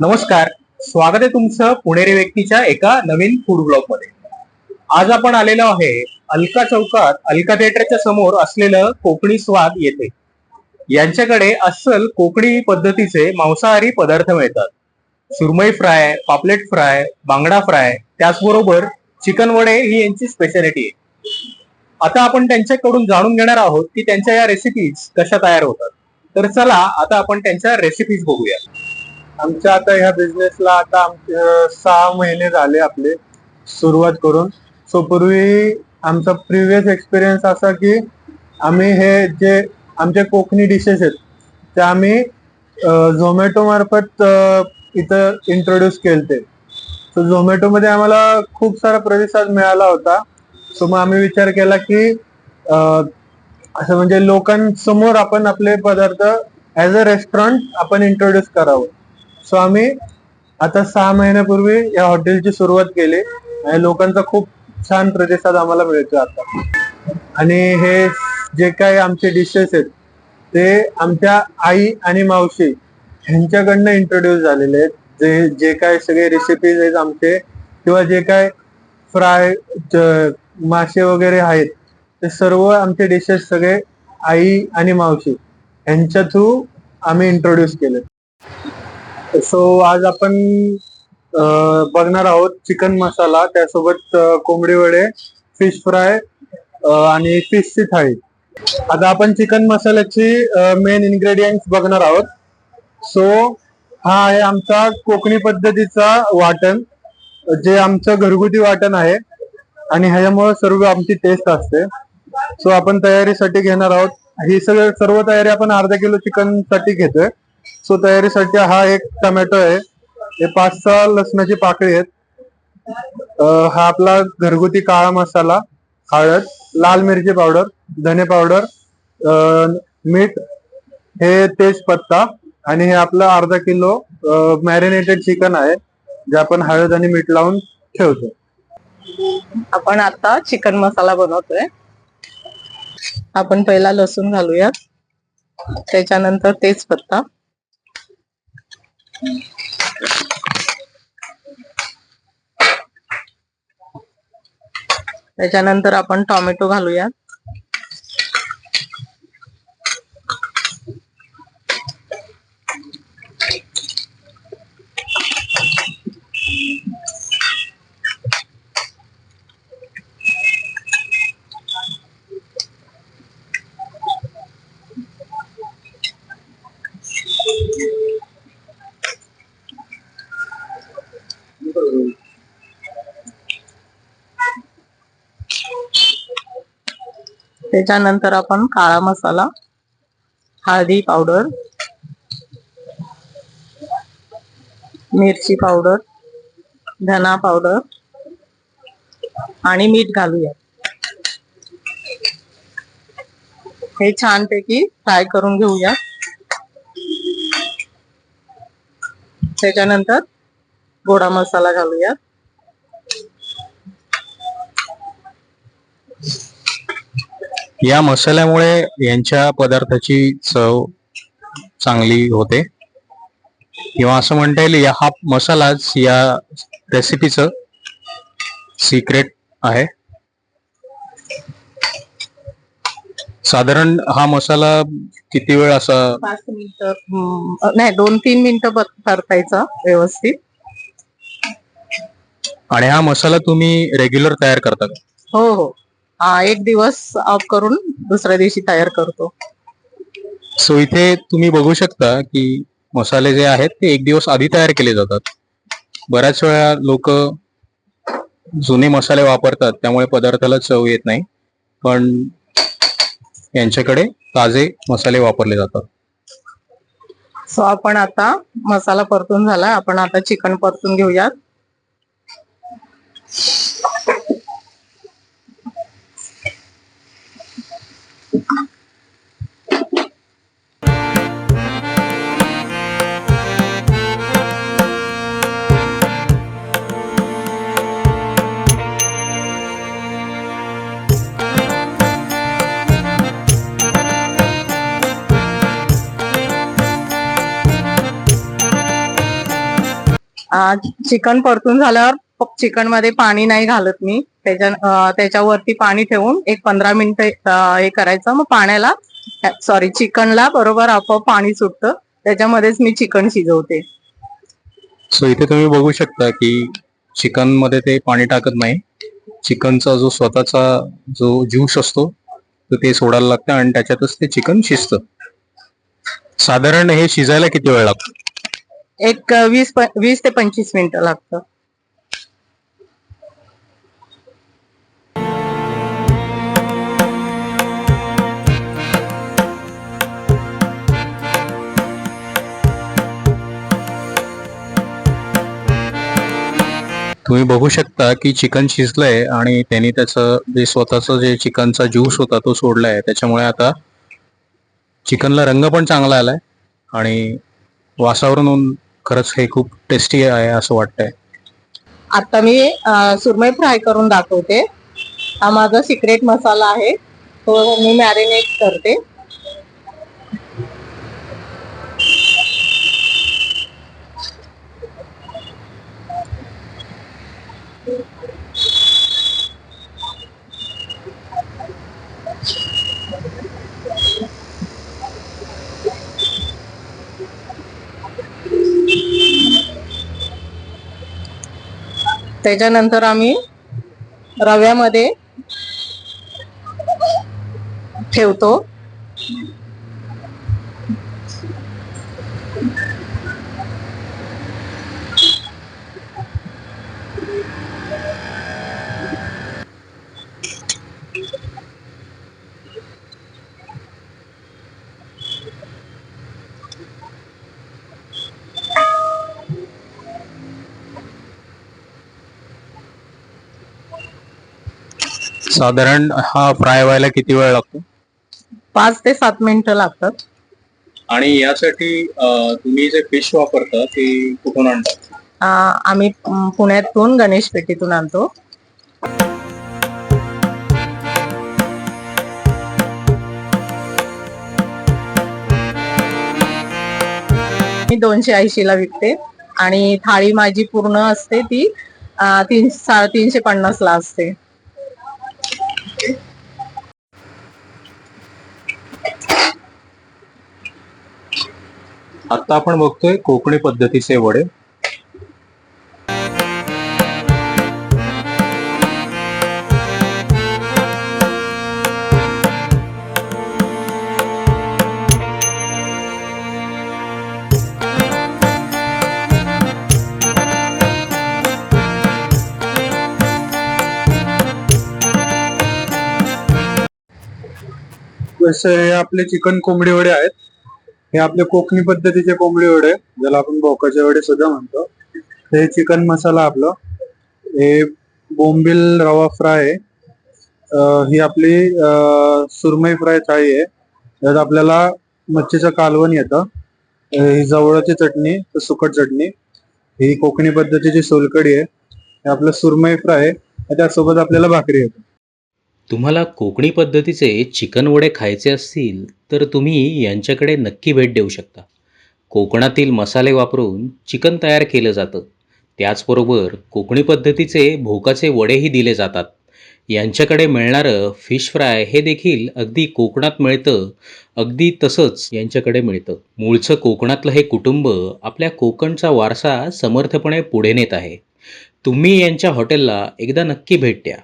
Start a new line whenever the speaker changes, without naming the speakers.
नमस्कार स्वागत आहे तुमचं पुणेरी व्यक्तीच्या एका नवीन फूड ब्लॉगमध्ये. आज आपण आलेलो आहे अलका चौकात अलका थिएटरच्या समोर असलेलं कोकणी स्वाद येथे. यांच्याकडे अस्सल कोकणी पद्धतीचे मांसाहारी पदार्थ मिळतात. सुरमई फ्राय पापलेट फ्राय बांगडा फ्राय त्याचबरोबर चिकन वडे ही यांची स्पेशालिटी आहे. आता आपण त्यांच्याकडून जाणून घेणार आहोत की त्यांच्या या रेसिपीज कशा तयार होतात. तर चला आता आपण त्यांच्या रेसिपीज बघूया.
आमच्या आता ह्या बिझनेसला आता सहा महिने झाले आपले सुरुवात करून. सो पूर्वी आमचा प्रिव्हियस एक्सपिरियन्स असा की आम्ही हे जे आमचे कोकणी डिशेस आहेत ते आम्ही झोमॅटो मार्फत इथं इंट्रोड्यूस केलते. सो झोमॅटोमध्ये आम्हाला खूप सारा प्रतिसाद मिळाला होता. सो मग आम्ही विचार केला की असं म्हणजे लोकांसमोर आपण आपले पदार्थ ऍज अ रेस्टॉरंट आपण इंट्रोड्यूस करावं. सो आम्ही आता सहा महिन्यापूर्वी या हॉटेलची सुरुवात केली. आणि लोकांचा खूप छान प्रतिसाद आम्हाला मिळतो आता. आणि हे जे काही आमचे डिशेस आहेत ते आमच्या आई आणि मावशी ह्यांच्याकडनं इंट्रोड्यूस झालेले आहेत. जे जे काय सगळे रेसिपीज आहेत आमचे किंवा जे काय फ्राय मासे वगैरे आहेत ते सर्व आमचे डिशेस सगळे आई आणि मावशी यांच्या थ्रू आम्ही इंट्रोड्यूस केले सो आज आपण बघणार आहोत चिकन मसाला त्यासोबत कोंबडी वडे फिश फ्राय आणि फिशची थाळी. आता आपण चिकन मसाल्याची मेन इन्ग्रेडियंट्स बघणार आहोत. सो हा आहे आमचा कोकणी पद्धतीचा वाटण जे आमचं घरगुती वाटण आहे आणि ह्याच्यामुळे सर्व आमची टेस्ट असते. सो आपण तयारीसाठी घेणार आहोत. ही सगळं सर्व तयारी आपण अर्धा किलो चिकनसाठी घेतोय. सो तयारीसाठी हा एक टोमॅटो आहे. हे पाच सहा लसणाची पाकळी आहेत. हा आपला घरगुती काळा मसाला हळद लाल मिरची पावडर धने पावडर मीठ हे तेजपत्ता आणि हे आपलं अर्धा किलो मॅरिनेटेड चिकन आहे जे आपण हळद आणि मीठ लावून ठेवतो.
आपण आता चिकन मसाला बनवतोय. आपण पहिला लसूण घालूयात. त्याच्यानंतर तेजपत्ता त्याच्यानंतर आपण टॉमॅटो घालूयात. त्याच्यानंतर आपण काळा मसाला हळदी पावडर मिरची पावडर धना पावडर आणि मीठ घालूया. हे छानपैकी फ्राय करून घेऊया. त्याच्यानंतर गोडा मसाला घालूया.
या मसाल्यामुळे यांच्या पदार्थाची चव चांगली होते. किंवा असं म्हणता येईल या हा मसालाच या रेसिपीचं सिक्रेट आहे. साधारण हा मसाला किती वेळ असा
पाच मिनिट नाही दोन तीन मिनिटं परतायचा व्यवस्थित.
आणि हा मसाला तुम्ही रेग्युलर तयार करता का?
हो हो हा. एक दिवस ऑफ करून दुसऱ्या दिवशी तयार करतो.
सो इथे तुम्ही बघू शकता की मसाले जे आहेत ते एक दिवस आधी तयार केले जातात. बऱ्याच वेळा लोक जुने मसाले वापरतात त्यामुळे पदार्थाला चव येत नाही. पण यांच्याकडे ताजे मसाले वापरले जातात.
सो आपण आता मसाला परतून झाला. आपण आता चिकन परतून घेऊयात. चिकन परतून झाल्यावर चिकनमध्ये पाणी नाही घालत मी. त्याच्या त्याच्यावरती पाणी ठेवून एक पंधरा मिनिट हे करायचं. मग पाण्याला सॉरी चिकनला बरोबर आपोआप पाणी सुटतं. त्याच्यामध्येच मी चिकन शिजवते.
सो इथे तुम्ही बघू शकता की चिकनमध्ये ते पाणी टाकत नाही. चिकनचा जो स्वतःचा जो ज्यूस असतो तो ते सोडायला लागतं आणि त्याच्यातच ते चिकन शिजतं. साधारण हे शिजायला किती वेळ लागतो?
एक वीस वीस ते पंचवीस मिनिटं लागतं.
तुम्ही बघू शकता की चिकन शिजलंय आणि त्यांनी त्याचं जे स्वतःचं जे चिकनचा ज्यूस होता तो सोडलाय. त्याच्यामुळे आता चिकनला रंग पण चांगला आलाय आणि वासावरून खरंच हे खूप टेस्टी आहे असं वाटतंय.
आता मी सुरमई फ्राय करून दाखवते. हा माझा सिक्रेट मसाला आहे. तो मी मॅरिनेट करते. त्याच्यानंतर आम्ही रव्यामध्ये ठेवतो.
साधारण हा फ्राय व्हायला किती वेळ लागतो?
पाच ते सात मिनिटं लागतात.
आणि यासाठी अं, तुम्ही जे फिश वापरता ते कुठून आणता?
आम्ही पुण्यातून गणेश पेठीतून आणतो. मी दोनशे ऐंशी ला विकते. आणि थाळी माझी पूर्ण असते ती तीन सा- तीनशे पन्नास ला असते.
आता आपण बघतोय कोकणी पद्धतीचे वडे.
जसे आपले चिकन कोंबडी वडे आहेत हे आपले कोकणी पद्धतीचे कोंबडी वडे ज्याला आपण बोकाचे वडे सुद्धा म्हणतो. हे चिकन मसाला आपलं. हे बोंबिल रवा फ्राय ही आपली सुरमई फ्राय थाळी आहे. त्यात आपल्याला मच्छीचं कालवण येतं. ही जवळची चटणी तर सुकट चटणी. ही कोकणी पद्धतीची सोलकडी आहे. हे आपलं सुरमई फ्राय आहे. त्यासोबत आपल्याला भाकरी येतं.
तुम्हाला कोकणी पद्धतीचे चिकन वडे खायचे असतील तर तुम्ही यांच्याकडे नक्की भेट देऊ शकता. कोकणातील मसाले वापरून चिकन तयार केलं जातं. त्याचबरोबर कोकणी पद्धतीचे भोकाचे वडेही दिले जातात. यांच्याकडे मिळणारं फिश फ्राय हे देखील अगदी कोकणात मिळतं अगदी तसंच यांच्याकडे मिळतं. मूळचं कोकणातलं हे कुटुंब आपल्या कोकणचा वारसा समर्थपणे पुढे नेत आहे. तुम्ही यांच्या हॉटेलला एकदा नक्की भेट द्या.